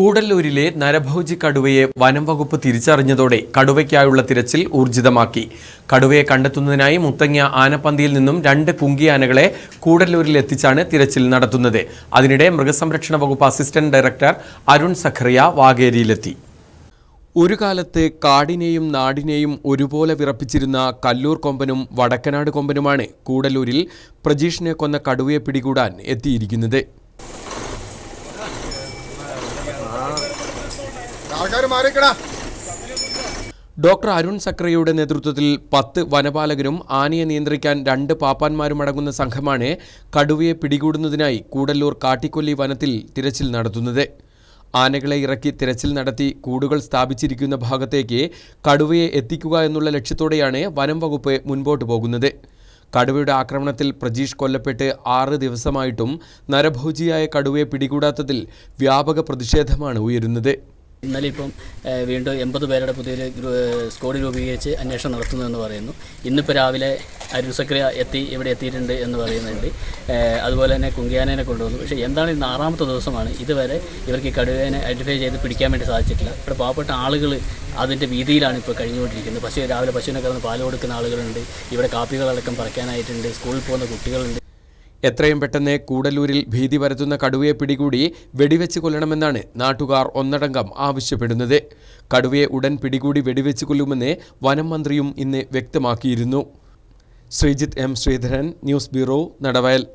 കൂടല്ലൂരിലെ നരഭോജി കടുവയെ വനം വകുപ്പ് തിരിച്ചറിഞ്ഞതോടെ കടുവയ്ക്കായുള്ള തിരച്ചിൽ ഊർജിതമാക്കി. കടുവയെ കണ്ടെത്തുന്നതിനായി മുത്തങ്ങ ആനപ്പന്തിയിൽ നിന്നും രണ്ട് കുങ്കിയാനകളെ കൂടല്ലൂരിൽ എത്തിച്ചാണ് തിരച്ചിൽ നടത്തുന്നത്. അതിനിടെ മൃഗസംരക്ഷണ വകുപ്പ് അസിസ്റ്റന്റ് ഡയറക്ടർ അരുൺ സഖറിയ വാഗേരിയിലെത്തി. ഒരു കാലത്ത് കാടിനെയും നാടിനെയും ഒരുപോലെ വിറപ്പിച്ചിരുന്ന കല്ലൂർ കൊമ്പനും വടക്കനാട് കൊമ്പനുമാണ് കൂടല്ലൂരിൽ പ്രജീഷിനെ കൊന്ന കടുവയെ പിടികൂടാൻ എത്തിയിരിക്കുന്നത്. ഡോക്ടർ അരുൺ സക്രയുടെ നേതൃത്വത്തിൽ പത്ത് വനപാലകരും ആനയെ നിയന്ത്രിക്കാൻ രണ്ട് പാപ്പാന്മാരും അടങ്ങുന്ന സംഘമാണ് കടുവയെ പിടികൂടുന്നതിനായി കൂടല്ലൂർ കാട്ടിക്കൊല്ലി വനത്തിൽ തിരച്ചിൽ നടത്തുന്നത്. ആനകളെ ഇറക്കി തിരച്ചിൽ നടത്തി കൂടുകൾ സ്ഥാപിച്ചിരിക്കുന്ന ഭാഗത്തേക്ക് കടുവയെ എത്തിക്കുക എന്നുള്ള ലക്ഷ്യത്തോടെയാണ് വനം വകുപ്പ് മുൻപോട്ട് പോകുന്നത്. കടുവയുടെ ആക്രമണത്തിൽ പ്രജീഷ് കൊല്ലപ്പെട്ട് ആറ് ദിവസമായിട്ടും നരഭോജിയായ കടുവയെ പിടികൂടാത്തതിൽ വ്യാപക പ്രതിഷേധമാണ് ഉയരുന്നത്. ഇന്നലെ ഇപ്പം വീണ്ടും എൺപത് പേരുടെ പുതിയൊരു സ്ക്വാഡ് രൂപീകരിച്ച് അന്വേഷണം നടത്തുന്നു എന്ന് പറയുന്നു. ഇന്നിപ്പോൾ രാവിലെ അരുൺ സക്രിയ എത്തി ഇവിടെ എത്തിയിട്ടുണ്ട് എന്ന് പറയുന്നുണ്ട്. അതുപോലെ തന്നെ കുങ്കിയാനേനെ കൊണ്ടുവന്നു. പക്ഷേ എന്താണ് ഇന്ന് ആറാമത്തെ ദിവസമാണ്. ഇതുവരെ ഇവർക്ക് ഈ കടുവേനെ ഐഡന്റിഫൈ ചെയ്ത് പിടിക്കാൻ വേണ്ടി സാധിച്ചിട്ടില്ല. ഇവിടെ പാവപ്പെട്ട ആളുകൾ അതിന്റെ വീതിയിലാണ് ഇപ്പോൾ കഴിഞ്ഞുകൊണ്ടിരിക്കുന്നത്. പശു രാവിലെ പശുവിനെ കിടന്ന് പാൽ കൊടുക്കുന്ന ആളുകളുണ്ട്. ഇവിടെ കാപ്പികളടക്കം പറിക്കാനായിട്ടുണ്ട്. സ്കൂളിൽ പോകുന്ന കുട്ടികളുണ്ട്. എത്രയും പെട്ടെന്ന് കൂടല്ലൂരിൽ ഭീതി പരത്തുന്ന കടുവയെ പിടികൂടി വെടിവെച്ച് കൊല്ലണമെന്നാണ് നാട്ടുകാർ ഒന്നടങ്കം ആവശ്യപ്പെടുന്നത്. കടുവയെ ഉടൻ പിടികൂടി വെടിവെച്ച് കൊല്ലുമെന്ന് വനം മന്ത്രിയും ഇന്ന് വ്യക്തമാക്കിയിരുന്നു. Sreejith M Sreedharan news bureau Nadavayal.